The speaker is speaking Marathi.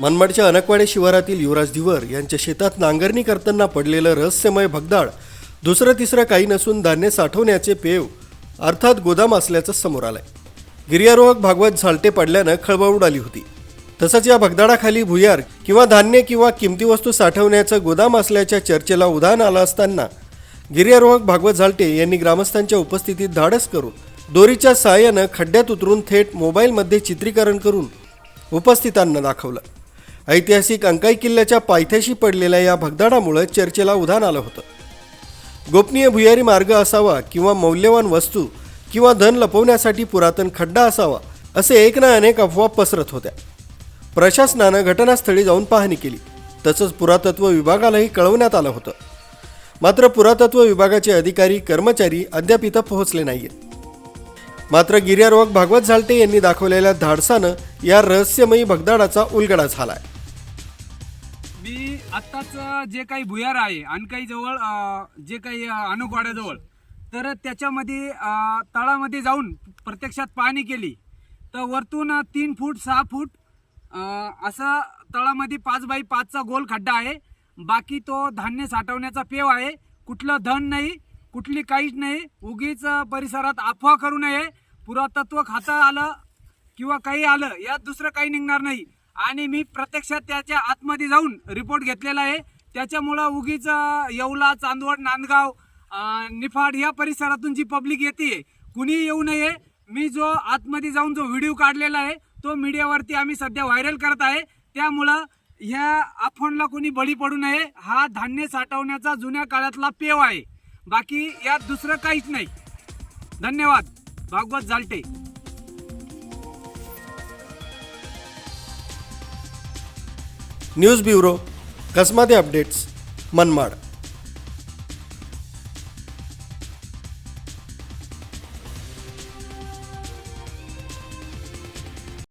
मनमाडच्या अनकवाडे शिवारातील युवराज धिवर यांच्या शेतात नांगरणी करताना पडलेलं रहस्यमय भगदाड दुसरं तिसरं काही नसून धान्य साठवण्याचे पेव अर्थात गोदाम असल्याचं समोर आलंय. गिर्यारोहक भागवत झालटे पडल्यानं खळबळ उडाली होती. तसंच या भगदाडाखाली भुयार किंवा धान्य किंवा किमती वस्तू साठवण्याचं गोदाम असल्याच्या चर्चेला उधाण आलं असताना गिर्यारोहक भागवत झालटे यांनी ग्रामस्थांच्या उपस्थितीत धाडस करून दोरीच्या सहाय्यानं खड्ड्यात उतरून थेट मोबाईलमध्ये चित्रीकरण करून उपस्थितांना दाखवलं. ऐतिहासिक अंकाई किल्ल्याच्या पायथ्याशी पडलेल्या या भगदाडामुळे चर्चेला उधाण आलं होतं. गोपनीय भुयारी मार्ग असावा किंवा मौल्यवान वस्तू किंवा धन लपवण्यासाठी पुरातन खड्डा असावा असे एक ना अनेक अफवा पसरत होत्या. प्रशासनानं घटनास्थळी जाऊन पाहणी केली. तसंच पुरातत्व विभागालाही कळवण्यात आलं होतं. मात्र पुरातत्व विभागाचे अधिकारी कर्मचारी अद्याप इथं पोहोचले नाहीयेत. मात्र गिर्यारोहक भागवत झालटे यांनी दाखवलेल्या धाडसानं या रहस्यमयी भगदाडाचा उलगडा झालाय. मी आत्ताच जे काही भुयार आहे अनकाई जवळ जे काही अनुकवाड्याजवळ तर त्याच्यामध्ये तळामध्ये जाऊन प्रत्यक्षात पाहणी केली. तर वरतून तीन फूट सहा फूट असा तळामध्ये पाच बाय पाचचा गोल खड्डा आहे. बाकी तो धान्य साठवण्याचा पेव आहे. कुठलं धन नाही कुठली काहीच नाही. उगीच परिसरात अफवा करू नये. पुरातत्व खातं आलं किंवा काही आलं यात दुसरं काही निघणार नाही. आणि मी प्रत्यक्षात त्याच्या आतमध्ये जाऊन रिपोर्ट घेतलेला आहे. त्याच्यामुळं उगीच येवला चांदवड नांदगाव निफाड या परिसरातून जी पब्लिक येते कुणी येऊ नये. मी जो आतमध्ये जाऊन जो व्हिडिओ काढलेला आहे तो मीडियावरती आम्ही सध्या व्हायरल करत आहे. त्यामुळं ह्या अफोनला कोणी बळी पडू नये. हा धान्य साठवण्याचा जुन्या काळातला पेव आहे. बाकी यात दुसरं काहीच नाही. धन्यवाद. Bhagwat Zalte news bureau Kasmade updates Manmad.